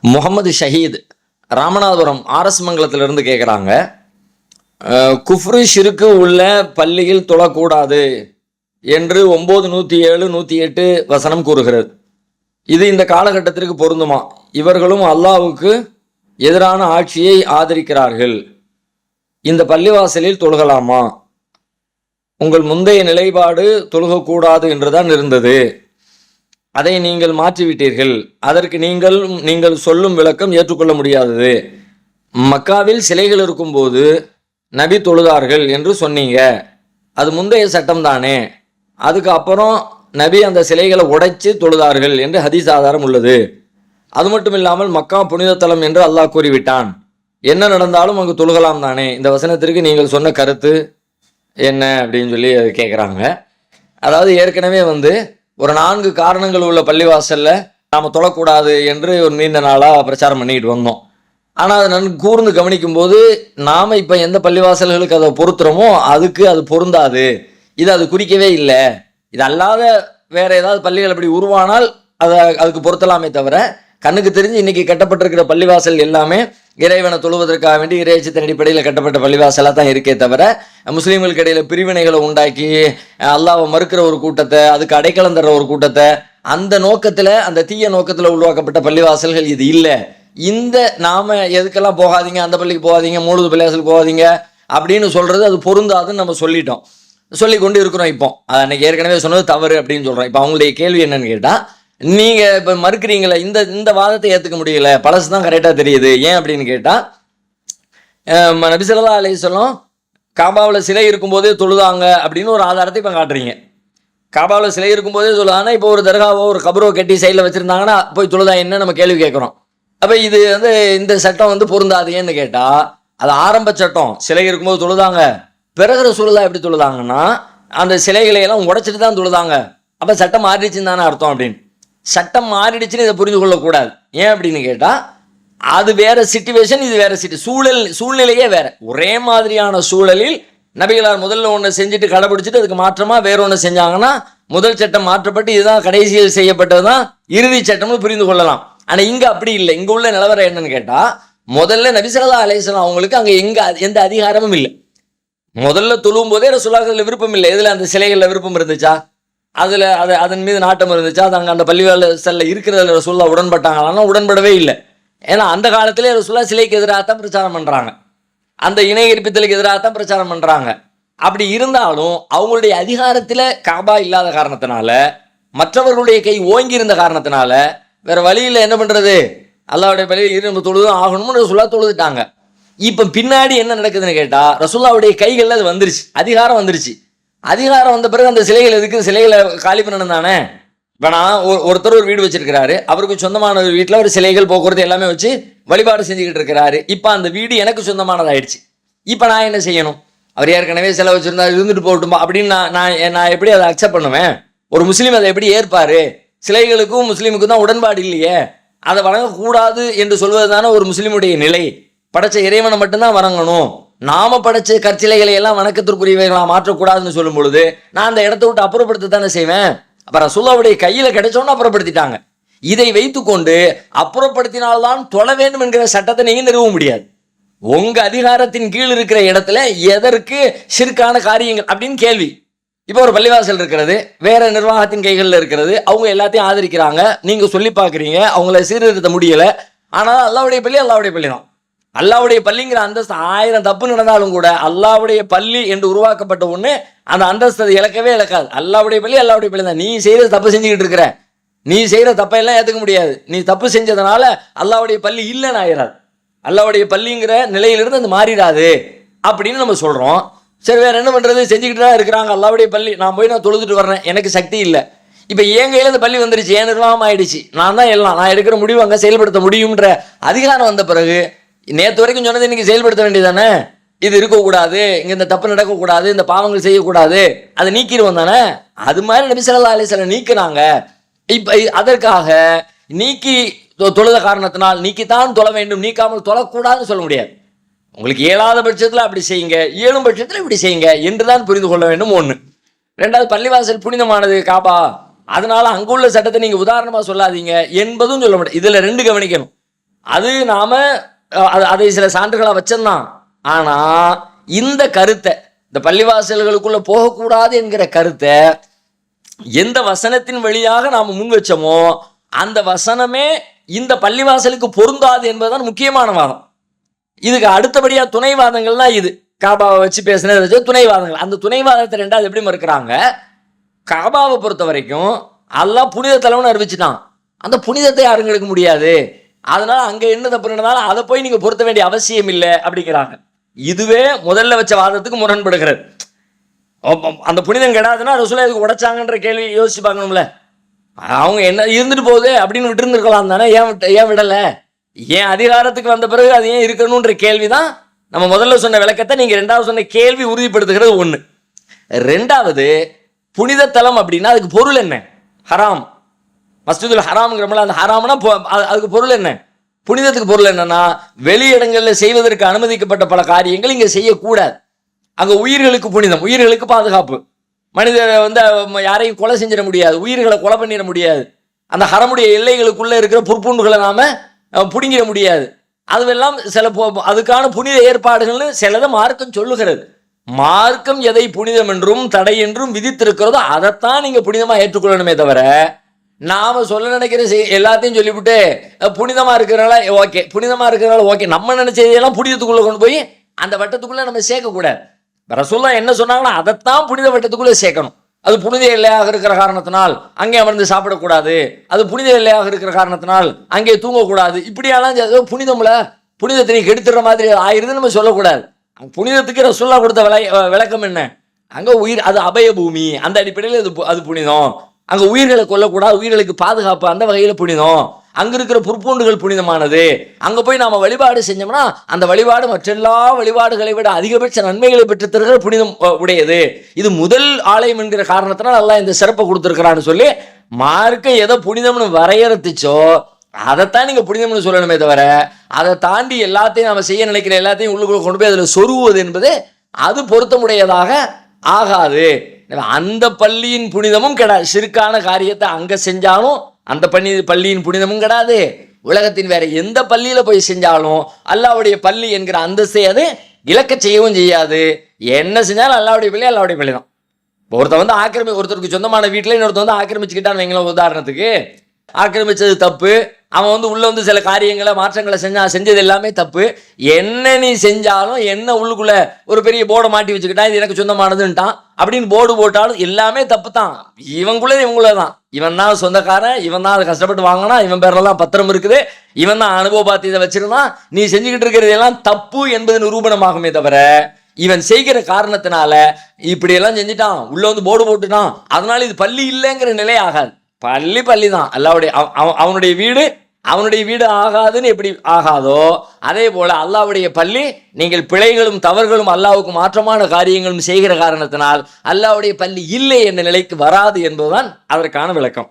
Mohammed Shahid Ramanathapuram RS மங்கலத்திலிருந்து கேட்குறாங்க குஃப்ரு ஷிருக்கு உள்ள பள்ளியில் தொழக்கூடாது என்று ஒம்பது நூற்றி ஏழு நூற்றி எட்டு வசனம் கூறுகிறது. இது இந்த காலகட்டத்திற்கு பொருந்துமா? இவர்களும் அல்லாவுக்கு எதிரான ஆட்சியை ஆதரிக்கிறார்கள். இந்த பள்ளிவாசலில் தொழுகலாமா? உங்கள் முந்தைய நிலைப்பாடு தொழுகக்கூடாது என்றுதான் இருந்தது. அதை நீங்கள் மாற்றிவிட்டீர்கள். அதற்கு நீங்கள் நீங்கள் சொல்லும் விளக்கம் ஏற்றுக்கொள்ள முடியாதது. மக்காவில் சிலைகள் இருக்கும்போது நபி தொழுதார்கள் என்று சொன்னீங்க. அது முந்தைய சட்டம் தானே அதுக்கு அப்புறம் நபி அந்த சிலைகளை உடைச்சு தொழுதார்கள் என்று ஹதீஸ் ஆதாரம் உள்ளது. அது மட்டும் இல்லாமல் மக்கா புனித தலம் என்று அல்லாஹ் கூறிவிட்டான். என்ன நடந்தாலும் அங்கு தொழுகலாம் தானே. இந்த வசனத்திற்கு நீங்கள் சொன்ன கருத்து என்ன அப்படின்னு சொல்லி கேட்குறாங்க அதாவது ஏற்கனவே வந்து ஒரு நான்கு காரணங்கள் உள்ள பள்ளிவாசலில் நாம் தொழக்கூடாது என்று ஒரு நீண்ட நாளாக பிரச்சாரம் பண்ணிக்கிட்டு வந்தோம். ஆனால் அதை நன்கு கூர்ந்து கவனிக்கும்போது நாம் இப்போ எந்த பள்ளிவாசல்களுக்கு அதை பொருத்துகிறோமோ அதுக்கு அது பொருந்தாது. இது அது குறிக்கவே இல்லை. இது அல்லாத வேறு ஏதாவது பள்ளிகள் அப்படி உருவானால் அதை அதுக்கு பொருத்தலாமே தவிர கண்ணுக்கு தெரிஞ்சு இன்றைக்கி கட்டப்பட்டிருக்கிற பள்ளிவாசல் எல்லாமே இறைவனை தொழுவதற்காக வேண்டி இறைச்சத்தின் அடிப்படையில் கட்டப்பட்ட பள்ளிவாசலாக தான் இருக்கே தவிர முஸ்லீம்களுக்கு இடையில பிரிவினைகளை உண்டாக்கி அல்லாவை மறுக்கிற ஒரு கூட்டத்தை அதுக்கு அடைக்கலம் தர்ற ஒரு கூட்டத்தை அந்த நோக்கத்தில் அந்த தீய நோக்கத்தில் உருவாக்கப்பட்ட பள்ளிவாசல்கள் இது இல்லை. இந்த நாம எதுக்கெல்லாம் போகாதீங்க அந்த பள்ளிக்கு போகாதீங்க மூழுது பள்ளிவாசலுக்கு போகாதீங்க அப்படின்னு சொல்றது அது பொருந்தாதுன்னு நம்ம சொல்லிட்டோம். சொல்லி கொண்டு இருக்கிறோம் இப்போ. அன்னைக்கு ஏற்கனவே சொன்னது தவறு அப்படின்னு சொல்றோம். இப்போ அவங்களுடைய கேள்வி என்னன்னு கேட்டால் நீங்க இப்ப மறுக்கிறீங்களே இந்த இந்த வாதத்தை ஏத்துக்க முடியல பழசு தான் கரெக்டா தெரியுது ஏன் அப்படின்னு கேட்டா நபிசல்லா நபிசல்லா சொல்லும் காபாவில் சிலை இருக்கும்போதே தொழுதாங்க அப்படின்னு ஒரு ஆதாரத்தை இப்போ காட்டுறீங்க. காபாவில் சிலை இருக்கும்போதே தொழுதாங்கன்னா இப்போ ஒரு தர்காவோ ஒரு கபரோ கட்டி சைடில் வச்சுருந்தாங்கன்னா போய் தொழுதா என்ன நம்ம கேள்வி கேட்குறோம். அப்போ இது வந்து இந்த சட்டம் வந்து பொருந்தாது ஏன்னு கேட்டால் அது ஆரம்ப சட்டம். சிலை இருக்கும்போது தொழுதாங்க. பிறகுற சூழலாக எப்படி தொழுதாங்கன்னா அந்த சிலைகளை எல்லாம் உடைச்சிட்டு தான் தொழுதாங்க. அப்போ சட்டம் மாறிடுச்சுன்னு தானே அர்த்தம் அப்படின்னு. சட்டம் மாறிடுச்சுன்னு இதை புரிந்து கொள்ளக்கூடாது. ஏன் அப்படின்னு கேட்டால் அது வேற சிச்சுவேஷன் இது வேற சிட்டு சூழல் சூழ்நிலையே வேற. ஒரே மாதிரியான சூழலில் நபிகளார் முதல்ல ஒன்று செஞ்சுட்டு கடைபிடிச்சிட்டு அதுக்கு மாற்றமாக வேற ஒன்று செஞ்சாங்கன்னா முதல் சட்டம் மாற்றப்பட்டு இதுதான் கடைசியில் செய்யப்பட்டது தான் இறுதி சட்டம்னு புரிந்து கொள்ளலாம். ஆனால் இங்கே அப்படி இல்லை. இங்கே உள்ள நிலவரம் என்னன்னு கேட்டால் முதல்ல நபிசல்லா அலையம் அவங்களுக்கு அங்கே எங்க எந்த அதிகாரமும் இல்லை. முதல்ல தொழுவும் போதே ரசூலாக்கள் விருப்பம் இல்லை. இதில் அந்த சிலைகளில் விருப்பம் இருந்துச்சா? அதில் அது அதன் மீது நாட்டம் இருந்துச்சு? அது அங்கே அந்த பள்ளிவாசல்ல இருக்கிறதுல ரசூல்லா உடன்பட்டாங்களான்னா உடன்படவே இல்லை. ஏன்னா அந்த காலத்திலே ரசூல்லா சிலைக்கு எதிராக தான் பிரச்சாரம் பண்ணுறாங்க அந்த இணை இருப்பித்தலுக்கு எதிராக தான் பிரச்சாரம் பண்ணுறாங்க அப்படி இருந்தாலும் அவங்களுடைய அதிகாரத்தில் காபா இல்லாத காரணத்தினால மற்றவர்களுடைய கை ஓங்கி இருந்த காரணத்தினால வேற வழியில் என்ன பண்ணுறது அல்லாவுடைய பள்ளியில் இருந்து தொழுதும் ஆகணும்னு ரசூல்லா தொழுதுட்டாங்க. இப்போ பின்னாடி என்ன நடக்குதுன்னு கேட்டால் ரசூல்லாவுடைய கைகளில் அது வந்துருச்சு. அதிகாரம் வந்துருச்சு. அதிகாரம் வந்த பிறகு அந்த சிலைகள் எதுக்கு? சிலைகளை காலி பண்ணணும் தானே? வேணா ஒரு- ஒருத்தர் ஒரு வீடு வச்சிருக்கிறாரு. அவருக்கு சொந்தமான ஒரு வீட்டில் ஒரு சிலைகள் போக்குவரத்து எல்லாமே வச்சு வழிபாடு செஞ்சுக்கிட்டு இருக்கிறாரு. இப்போ அந்த வீடு எனக்கு சொந்தமானதாயிடுச்சு. இப்போ நான் என்ன செய்யணும்? அவர் ஏற்கனவே சிலை வச்சுருந்தா இருந்துட்டு போகட்டுமா? அப்படின்னு நான் நான் நான் எப்படி அதை அக்செப்ட் பண்ணுவேன்? ஒரு முஸ்லீம் அதை எப்படி ஏற்பாரு? சிலைகளுக்கும் முஸ்லீமுக்கும் தான் உடன்பாடு இல்லையே? அதை வணங்கக்கூடாது என்று சொல்வது தானே ஒரு முஸ்லீமுடைய நிலை. படைச்ச இறைவனை மட்டும்தான் வணங்கணும். நாம படைச்ச கற்சிலைகளை எல்லாம் வணக்கத்திற்குரியவைகளாக மாற்றக்கூடாதுன்னு சொல்லும் பொழுது நான் அந்த இடத்த விட்டு அப்புறப்படுத்த தானே செய்வேன்? அப்புறம் ரசூல்லாவுடைய கையில் கிடைச்சோன்னு அப்புறப்படுத்திட்டாங்க. இதை வைத்துக்கொண்டு அப்புறப்படுத்தினால்தான் தொழ வேண்டும் என்கிற சட்டத்தை நீங்க நிறுவ முடியாது. உங்க அதிகாரத்தின் கீழ் இருக்கிற இடத்துல எதற்கு சிற்கான காரியங்கள் அப்படின்னு கேள்வி. இப்போ ஒரு பள்ளிவாசல் இருக்கிறது வேற நிர்வாகத்தின் கைகளில் இருக்கிறது அவங்க எல்லாத்தையும் ஆதரிக்கிறாங்க. நீங்க சொல்லி பார்க்குறீங்க அவங்கள சீர்திருத்த முடியல. ஆனால் அல்லாவுடைய பள்ளி அல்லாவுடைய பள்ளி தான் அல்லாவுடைய பள்ளிங்கிற அந்தஸ்து ஆயிரம் தப்பு நடந்தாலும் கூட அல்லாவுடைய பள்ளி என்று உருவாக்கப்பட்ட ஒன்று அந்த அந்தஸ்து அது இழக்கவே இழக்காது. அல்லாவுடைய பள்ளி அல்லாவுடைய பள்ளி தான். நீ செய்கிற தப்பு செஞ்சுக்கிட்டு இருக்கிற. நீ செய்கிற தப்பையெல்லாம் ஏற்றுக்க முடியாது. நீ தப்பு செஞ்சதுனால அல்லாவுடைய பள்ளி இல்லைன்னு ஆயிராது. அல்லாவுடைய பள்ளிங்கிற நிலையிலிருந்து அது மாறிடாது அப்படின்னு நம்ம சொல்கிறோம் சரி வேறு என்ன பண்ணுறது செஞ்சுக்கிட்டு தான் இருக்கிறாங்க அல்லாவுடைய பள்ளி. நான் போய் நான் தொழுதுட்டு வர்றேன். எனக்கு சக்தி இல்லை. இப்போ என் கையில் இந்த பள்ளி வந்துருச்சு. என் நிர்வாகம் ஆயிடுச்சு. நான் தான் எல்லாம். நான் எடுக்கிற முடிவு அங்கே செயல்படுத்த முடியுன்ற அதிகாரம் வந்த பிறகு நேற்று வரைக்கும் சொன்னது இன்னைக்கு செயல்படுத்த வேண்டியதானே இது இருக்கக்கூடாது இங்கே இந்த தப்பு நடக்கக்கூடாது இந்த பாவங்கள் செய்யக்கூடாது அதை நீக்கிடுவோம் தானே? அது மாதிரி நபி சல்லா அலைஹி வஸல்லம் நீக்கினாங்க. இப்ப அதற்காக நீக்கி தொ- தொழுத காரணத்தினால் நீக்கித்தான் தொழ வேண்டும் நீக்காமல் தொழக்கூடாதுன்னு சொல்ல முடியாது. உங்களுக்கு இயலாத பட்சத்தில் அப்படி செய்யுங்க இயலும் பட்சத்தில் இப்படி செய்யுங்க என்று தான் புரிந்து கொள்ள வேண்டும் ஒன்று ரெண்டாவது பள்ளிவாசல் புனிதமானது காபா. அதனால அங்குள்ள சட்டத்தை நீங்கள் உதாரணமாக சொல்லாதீங்க என்பதும் சொல்ல முடியாது. இதில் ரெண்டு கவனிக்கணும். அது நாம் அது- அதை சில சான்றுகளாக வச்சிருந்தான் ஆனால் இந்த கருத்தை இந்த பள்ளிவாசல்களுக்குள்ள போகக்கூடாது என்கிற கருத்தை எந்த வசனத்தின் வழியாக நாம் முன் வச்சோமோ அந்த வசனமே இந்த பள்ளிவாசலுக்கு பொருந்தாது என்பதுதான் முக்கியமான வாதம். இதுக்கு அடுத்தபடியாக துணைவாதங்கள்லாம் இது. காபாவை வச்சு பேசினதை வச்சு துணைவாதங்கள். அந்த துணைவாதத்தை ரெண்டாவது எப்படி மறுக்கிறாங்க? காபாவை பொறுத்த வரைக்கும் அல்லா புனித தலைவன் அறிவிச்சுட்டான். அந்த புனிதத்தை யாரும் எடுக்க முடியாது? அதனால் அங்கே என்ன தப்பு நடந்தாலும் அதை போய் நீங்கள் பொருத்த வேண்டிய அவசியம் இல்லை அப்படிங்கிறாங்க. இதுவே முதல்ல வச்ச வாதத்துக்கு முரண்படுகிறது. அந்த புனிதம் கெடாதுன்னா ரசூலா இதுக்கு உடைச்சாங்கன்ற கேள்வி யோசிச்சு பார்க்கணும்ல. அவங்க என்ன இருந்துட்டு போகுது அப்படின்னு விட்டுருந்துருக்கலாம் தானே ஏன் விட்ட ஏன் விடலை? ஏன் அதிகாரத்துக்கு வந்த பிறகு அது ஏன் இருக்கணுன்ற கேள்விதான் நம்ம முதல்ல சொன்ன விளக்கத்தை நீங்கள் ரெண்டாவது சொன்ன கேள்வி உறுதிப்படுத்துகிறது ஒன்று ரெண்டாவது புனித தலம் அப்படின்னா அதுக்கு பொருள் என்ன? ஹராம். மஸ்ஜிதுல் ஹராம்ங்கிறோம்ல அந்த ஹராம்னா அது- அதுக்கு பொருள் என்ன? புனிதத்துக்கு பொருள் என்னன்னா வெளி இடங்களில் செய்வதற்கு அனுமதிக்கப்பட்ட பல காரியங்கள் இங்கே செய்யக்கூடாது. அங்கே உயிர்களுக்கு புனிதம் உயிர்களுக்கு பாதுகாப்பு. மனிதர் வந்து யாரையும் கொலை செஞ்சிட முடியாது உயிர்களை கொலை பண்ணிட முடியாது. அந்த ஹரமுடைய எல்லைகளுக்குள்ளே இருக்கிற புற்புண்டுகளை நாம் அஹ், புடுங்கிட முடியாது. அதுவெல்லாம் சில அதுக்கான புனித ஏற்பாடுகள்னு சிலதை மார்க்கம் சொல்லுகிறது. மார்க்கம் எதை புனிதம் என்றும் தடை என்றும் விதித்திருக்கிறதோ அதைத்தான் நீங்கள் புனிதமாக ஏற்றுக்கொள்ளணுமே தவிர நாம சொல்ல நினைக்கிற செய்- எல்லாத்தையும் சொல்லிவிட்டு புனிதமாக புனிதமா இருக்கிறனால ஓகே. புனிதமா இருக்கிறனால ஓகே. நம்ம நினைச்சதையெல்லாம் புனிதத்துக்குள்ள கொண்டு போய் அந்த வட்டத்துக்குள்ள நம்ம சேர்க்கக்கூடாது. ரசூல்லா என்ன சொன்னாங்கன்னா அதைத்தான் புனித வட்டத்துக்குள்ளே சேர்க்கணும். அது புனித எல்லையாக இருக்கிற காரணத்தினால் அங்கே அமர்ந்து சாப்பிடக்கூடாது. அது புனித எல்லையாக இருக்கிற காரணத்தினால் அங்கே தூங்கக்கூடாது. இப்படியெல்லாம் ஏதோ புனிதம்ல புனிதத்தை நீ கெடுத்துற மாதிரி ஆயிருந்து நம்ம சொல்லக்கூடாது. புனிதத்துக்கு ரசூல்லா கொடுத்த விளை விளக்கம் என்ன? அங்கே உயிர் அது அபய பூமி அந்த அடிப்படையில் அது பு- அது புனிதம். அங்கே உயிர்களை கொல்லக்கூடாது உயிர்களுக்கு பாதுகாப்பு அந்த வகையில் புனிதம். அங்கே இருக்கிற புற்பூண்டுகள் புனிதமானது. அங்கே போய் நாம வழிபாடு செஞ்சோம்னா அந்த வழிபாடு மற்றெல்லா வழிபாடுகளை விட அதிகபட்ச நன்மைகளை பெற்று தருகிற புனிதம் உடையது. இது முதல் ஆலயம் என்கிற காரணத்தினால் நல்லா இந்த சிறப்பை கொடுத்துருக்கிறான்னு சொல்லி மார்க்க எதை புனிதம்னு வரையறுத்துச்சோ அதைத்தான் நீங்கள் புனிதம்னு சொல்லணுமே தவிர அதை தாண்டி எல்லாத்தையும் நம்ம செய்ய நினைக்கிற எல்லாத்தையும் உள்ளுக்குள்ள கொண்டு போய் அதில் சொருவது என்பது அது பொருத்தமுடையதாக ஆகாது. அந்த பள்ளியின் புனிதமும் கிடையாது சிறுக்கான காரியத்தை அங்கே செஞ்சாலும் அந்த பள்ளி பள்ளியின் புனிதமும் கிடையாது உலகத்தின் வேற எந்த பள்ளியில் போய் செஞ்சாலும் அல்லாவுடைய பள்ளி என்கிற அந்தஸ்தை அது இழக்க செய்யவும் செய்யாது. என்ன செஞ்சாலும் அல்லாவுடைய பள்ளி அல்லாவுடைய பள்ளி தான். இப்போ வந்து ஆக்கிரமி ஒருத்தருக்கு சொந்தமான வீட்டில் இன்னொருத்தன் வந்து ஆக்கிரமிச்சுக்கிட்டான்னு வைங்களேன் உதாரணத்துக்கு. ஆக்கிரமிச்சது தப்பு. அவன் வந்து உள்ளே வந்து சில காரியங்களை மாற்றங்களை செஞ்சான் செஞ்சது எல்லாமே தப்பு. என்ன நீ செஞ்சாலும் என்ன உள்ளுக்குள்ளே ஒரு பெரிய போர்டை மாட்டி வச்சுக்கிட்டான் இது எனக்கு சொந்தமானதுன்ட்டான். அப்படின்னு போர்டு போட்டாலும் எல்லாமே தப்பு தான். இவங்குள்ள இவங்களே தான் இவன் தான் சொந்தக்காரன் இவன் தான் அதை கஷ்டப்பட்டு வாங்கினா இவன் பேரெல்லாம் பத்திரம் இருக்குது. இவன் தான் அனுபவ பாத்தியதை வச்சிருந்தான். நீ செஞ்சுக்கிட்டு இருக்கிறது எல்லாம் தப்பு என்பது நிரூபணமாகுமே தவிர இவன் செய்கிற காரணத்தினால இப்படியெல்லாம் செஞ்சுட்டான். உள்ளே வந்து போர்டு போட்டுட்டான். அதனால இது பள்ளி இல்லைங்கிற நிலை ஆகாது. பள்ளி பள்ளி தான் அல்லாவுடைய அவ- அவனுடைய வீடு அவனுடைய வீடு ஆகாதுன்னு எப்படி ஆகாதோ அதே போல் அல்லாவுடைய பள்ளி நீங்கள் பிழைகளும் தவறுகளும் அல்லாவுக்கு மாற்றமான காரியங்களும் செய்கிற காரணத்தினால் அல்லாவுடைய பள்ளி இல்லை என்ற நிலைக்கு வராது என்பதுதான் அதற்கான விளக்கம்.